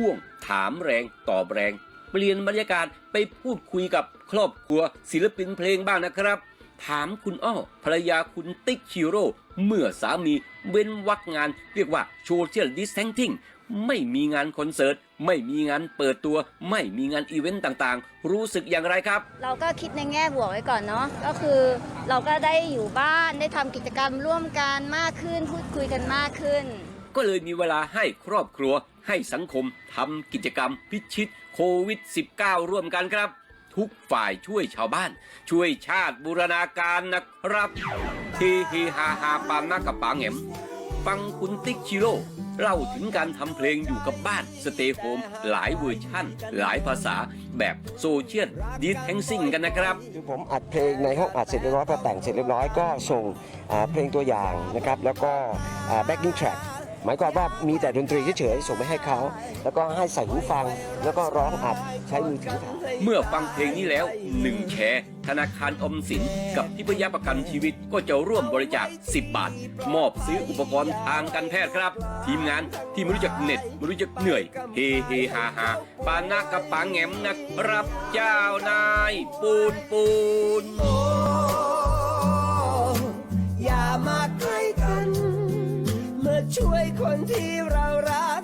่วง ถามแรงตอบแรง เปลี่ยนบรรยากาศไปพูดคุยกับครอบครัวศิลปินเพลงบ้างนะครับ ถามคุณอ้อภรรยาคุณติ๊กชิโร่เมื่อสามีเว้นวักงาน เรียกว่าโ o เชียลดิส a ท t ิ n งไม่มีงานคอนเสิร์ตไม่มีงานเปิดตัว ไม่มีงานอีเวนต์ต่างๆ รู้สึกอย่างไรครับ เราก็คิดในแง่บวกไว้ก่อนเนาะก็คือเราก็ได้อยู่บ้านได้ทำกิจกรรมร่วมกันมากขึ้น พูดคุยกันมากขึ้น ก็เลยมีเวลาให้ครอบครัวให้สังคมทำกิจกรรมพิชิตโควิด -19 ร่วมกันครับ ทุกฝ่ายช่วยชาวบ้าน ช่วยชาติบูรณาการนะครับเฮเฮาฮาปามนักกับปางแหมฟังคุณติ๊กชิโร่เล่าถึงการทำเพลงอยู่กับบ้านสเตย์โฮมหลายเวอร์ชั่น หลายภาษาแบบโซเชียลดิสแทงซิ่งกันนะครับคือผมอัดเพลงในห้องอัดเสร็จเรียบร้อยพอแต่งเสร็จเรียบร้อยก็ส่งเพลงตัวอย่างนะครับ แล้วก็แบ็กกิ้งแทร็ก หมายความว่ามีแต่ดนตรีเฉยๆส่งไปให้เขา แล้วก็ให้ใส่หูฟัง แล้วก็ร้องอัดใช้มือถือถ่ายเมื่อฟังเพลงนี้แล้วหนึ่งแชร์ธนาคารอมสินกับทิพยประกันชีวิตก็จะร่วมบริจาค 10 บาท มอบซื้ออุปกรณ์ทางการแพทย์ครับ ทีมงานที่ไม่รู้จักเหน็ดไม่รู้จักเหนื่อย เฮเฮฮาฮาปานากับปางแงมนะครับเจ้านาย ปูนปูน ช่วยคนที่เรารัก